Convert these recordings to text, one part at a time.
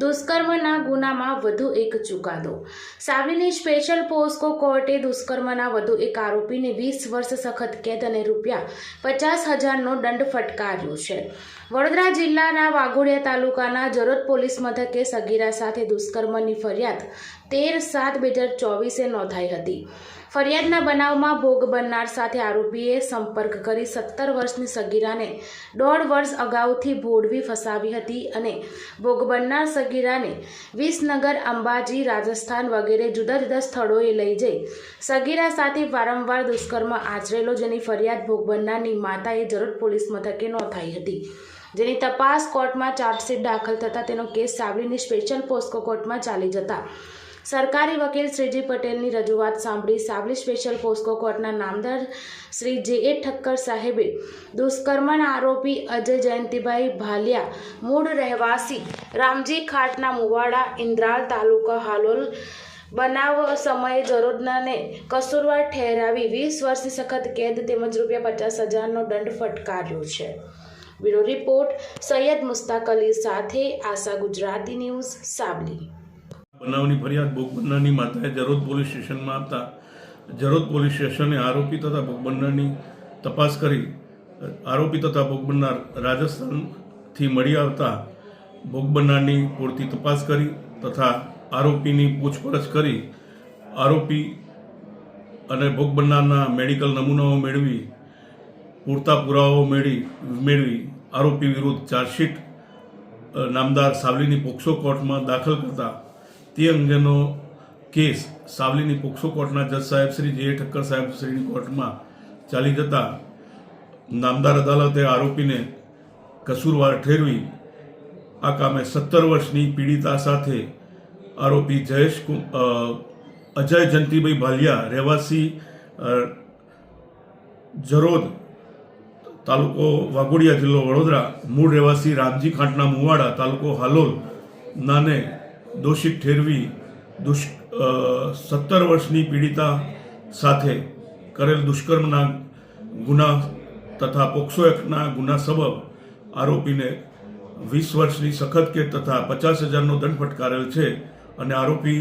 દુષ્કર્મના ગુનામાં વધુ એક ચુકાદો. સાવલીની સ્પેશિયલ પોસ્કો કોર્ટે દુષ્કર્મના વધુ એક આરોપીને વીસ વર્ષ સખત કેદ અને રૂપિયા પચાસ હજારનો દંડ ફટકાર્યો છે. વડોદરા જિલ્લાના વાઘોડિયા તાલુકાના જરોદ પોલીસ મથકે સગીરા સાથે દુષ્કર્મની ફરિયાદ તેર સાત બે હજાર ચોવીસે નોંધાઈ હતી. ફરિયાદના બનાવમાં ભોગ બનનાર સાથે આરોપીએ સંપર્ક કરી સત્તર વર્ષની સગીરાને દોઢ વર્ષ અગાઉથી ભોળવી ફસાવી હતી અને ભોગ બનનાર સગીરાને વિસનગર, અંબાજી, રાજસ્થાન વગેરે જુદા જુદા સ્થળોએ લઈ જઈ. સગીરા સાથે વારંવાર દુષ્કર્મ આચરેલો, જેની ફરિયાદ ભોગ બનનારની માતાએ જરૂર પોલીસ મથકે નોંધાઈ હતી. જેની તપાસ કોર્ટમાં ચાર્જશીટ દાખલ થતાં તેનો કેસ સાવલીની સ્પેશિયલ પોસ્કો કોર્ટમાં ચાલી જતા. સરકારી વકીલ શ્રીજી પટેલની રજૂઆત સાંભળી સાવલી સ્પેશિયલ પોસ્કો કોર્ટના નામદાર શ્રી જે એ ઠક્કર સાહેબે દુષ્કર્મના આરોપી અજય જયંતિભાઈ ભાલિયા, મૂળ રહેવાસી રામજી ખાટના મુવાડા, ઇન્દ્રાલ તાલુકા, હાલોલ બનાવ સમયે જરોદનાને કસૂરવાર ઠેરાવી વીસ વર્ષની સખત કેદ તેમજ રૂપિયા પચાસ હજારનો દંડ ફટકાર્યો છે. બ્યુરો રિપોર્ટ સૈયદ મુસ્તાક અલી સાથે આશા ગુજરાતી ન્યૂઝ સાવલી. બનાવની ફરિયાદ ભોગબન્નારની માતાએ જરોદ પોલીસ સ્ટેશનમાં આપતા જરોદ પોલીસ સ્ટેશને આરોપી તથા ભોગબન્નારની તપાસ કરી. આરોપી તથા ભોગબન્નાર રાજસ્થાનથી મળી આવતા ભોગબન્નારની પૂરતી તપાસ કરી તથા આરોપીની પૂછપરછ કરી. આરોપી અને ભોગબન્નારના મેડિકલ નમૂનાઓ મેળવી, પૂરતા પુરાવાઓ મેળવી મેળવી. આરોપી વિરુદ્ધ ચાર્જશીટ નામદાર સાવલીની પોક્સો કોર્ટમાં દાખલ કરતા તે અંગેનો કેસ સાવલીની પોક્સો કોર્ટના જજ સાહેબ શ્રી જે. ઠક્કર સાહેબ શ્રીની કોર્ટમાં ચાલી જતા નામદાર અદાલતે આરોપીને કસૂરવાર ઠેરવી આ કામે સત્તર વર્ષની પીડિતા સાથે આરોપી જયેશ અજય જંતીભાઈ ભાલિયા રહેવાસી જરોદ તાલુકો વાઘોડિયા જિલ્લો વડોદરા, મૂળ રહેવાસી રામજી ખાંટના મુવાડા તાલુકો હાલોલ નાને દોષિત ઠેરવી, દુષ સત્તર વર્ષની પીડિતા સાથે કરેલ દુષ્કર્મના ગુના તથા પોક્સો એક્ટના ગુના સબબ આરોપીને વીસ વર્ષની સખત કે તથા પચાસ હજારનો દંડ ફટકારેલ છે અને આરોપી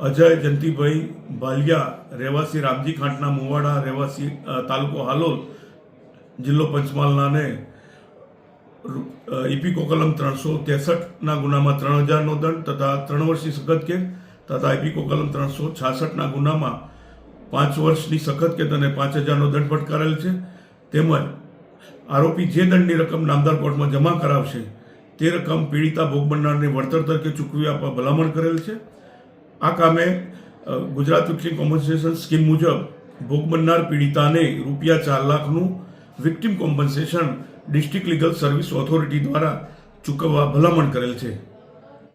અજય જંતીભાઈ ભાલિયા રહેવાસી રામજી ખાંટના મુવાડા રહેવાસી તાલુકો હાલોલ, જિલ્લો પંચમહાલનાને ઇપીકો કલમ ત્રણસો તેસઠના ગુનામાં ત્રણ હજારનો દંડ તથા ત્રણ વર્ષની સખત કેદ તથા ઇપીકો કલમ ત્રણસો છાસઠના ગુનામાં પાંચ વર્ષની સખત કેદ અને પાંચ હજારનો દંડ ફટકારેલ છે. તેમજ આરોપી જે દંડની રકમ નામદાર કોર્ટમાં જમા કરાવશે, તે રકમ પીડિતા ભોગ બનનારને વળતર તરીકે ચૂકવી આપવા ભલામણ કરેલ છે. આ કામે ગુજરાત વિક્ટિમ કોમ્પન્સેશન સ્કીમ મુજબ ભોગ બનનાર પીડિતાને રૂપિયા ચાર લાખનું victim compensation district legal service authority દ્વારા ચૂકવવા ભલામણ કરેલ છે.